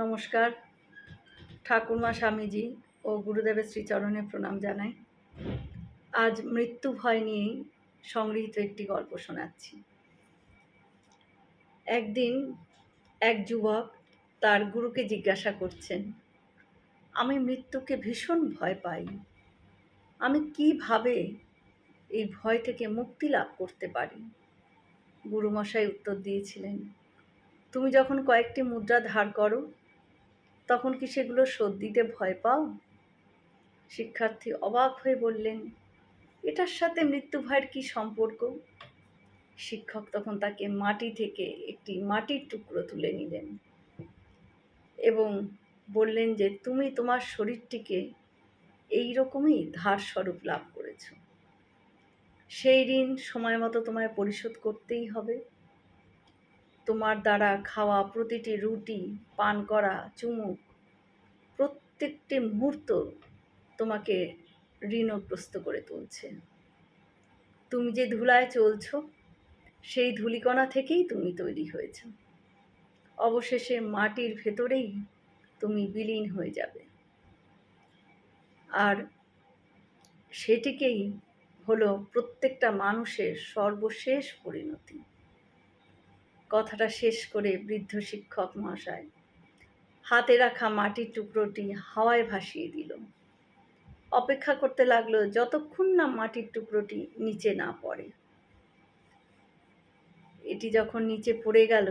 নমস্কার। ঠাকুরমা স্বামীজি ও গুরুদেবের শ্রীচরণে প্রণাম জানাই। আজ মৃত্যু ভয় নিয়েই সংগৃহীত একটি গল্প শোনাচ্ছি। একদিন এক যুবক তার গুরুকে জিজ্ঞাসা করছেন, আমি মৃত্যুকে ভীষণ ভয় পাই। আমি কীভাবে এই ভয় থেকে মুক্তি লাভ করতে পারি? গুরুমশাই উত্তর দিয়েছিলেন, তুমি যখন কয়েকটি মুদ্রা ধার করো তখন কি সেগুলো শোধ দিতে ভয় পাও? শিক্ষার্থী অবাক হয়ে বললেন, এটার সাথে মৃত্যু ভয়ের কী সম্পর্ক? শিক্ষক তখন তাকে মাটি থেকে একটি মাটির টুকরো তুলে নিলেন এবং বললেন যে, তুমি তোমার শরীরটিকে এই রকমই ধার স্বরূপ লাভ করেছ। সেই ঋণ সময় মতো তোমায় পরিশোধ করতেই হবে। তোমার দ্বারা খাওয়া প্রতিটি রুটি, পান করা, চুমুক, প্রত্যেকটি মুহূর্ত তোমাকে ঋণগ্রস্ত করে তুলছে। তুমি যে ধুলায় চলছ, সেই ধুলিকণা থেকেই তুমি তৈরি হয়েছ। অবশেষে মাটির ভেতরেই তুমি বিলীন হয়ে যাবে। আর সেটিকেই হলো প্রত্যেকটা মানুষের সর্বশেষ পরিণতি। কথাটা শেষ করে বৃদ্ধ শিক্ষক মহাশয় হাতে রাখা মাটির টুকরোটি হাওয়ায় ভাসিয়ে দিল। অপেক্ষা করতে লাগল যতক্ষণ না মাটির টুকরোটি নিচে না পড়ে। এটি যখন নিচে পড়ে গেল,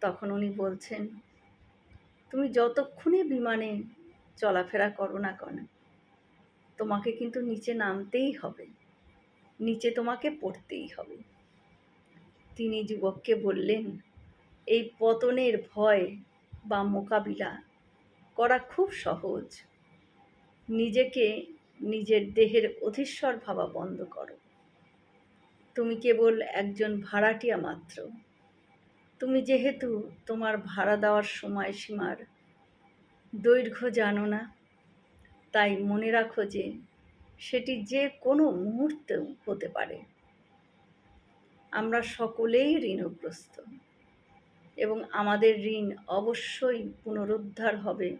তখন উনি বলছেন, তুমি যতক্ষণই বিমানে চলাফেরা করো না কেন, তোমাকে কিন্তু নিচে নামতেই হবে, নিচে তোমাকে পড়তেই হবে। তিনি যুবককে বললেন, এই পতনের ভয় বা মোকাবিলা করা খুব সহজ। নিজেকে নিজের দেহের অধীশ্বর ভাবা বন্ধ করো। তুমি কেবল একজন ভাড়াটিয়া মাত্র। তুমি যেহেতু তোমার ভাড়া দেওয়ার সময়সীমার দৈর্ঘ্য জানো না, তাই মনে রাখো যে সেটি যে কোনো মুহূর্তেও হতে পারে। আমরা সকলেই ঋণগ্রস্ত। এবং আমাদের ঋণ অবশ্যই পুনরুদ্ধার হবে।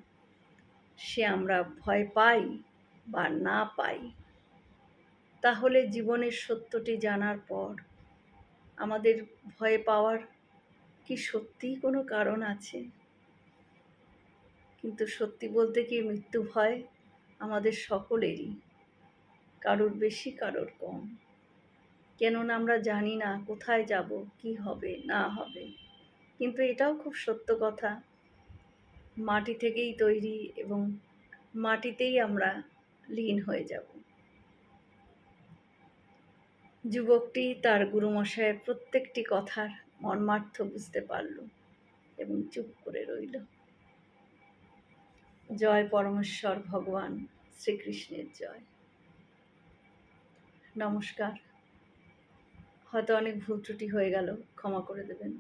সে আমরা ভয় পাই বা না পাই। তাহলে জীবনের সত্যটি জানার পর আমাদের ভয় পাওয়ার কি সত্যিই কোনো কারণ আছে? কিন্তু সত্যি বলতে কি মৃত্যু ভয় আমাদের সকলেরই? কারোর বেশি, কারোর কম। কেননা আমরা জানি না কোথায় যাব, কি হবে, না হবে। কিন্তু এটাও খুব সত্য কথা। মাটি থেকেই তৈরি এবং মাটিতেই আমরা লীন হয়ে যাব। যুবকটি তার গুরুমশায়ের প্রত্যেকটি কথার মর্মার্থ বুঝতে পারল এবং চুপ করে রইল। জয় পরমেশ্বর ভগবান, শ্রীকৃষ্ণের জয়। নমস্কার। হয়তো অনেক ভুল ত্রুটি হয়ে গেল, ক্ষমা করে দেবেন।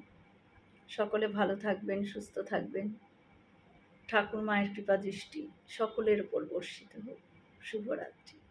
সকলে ভালো থাকবেন, সুস্থ থাকবেন। ঠাকুর মায়ের কৃপা দৃষ্টি সকলের উপর বর্ষিত হোক। শুভরাত্রি।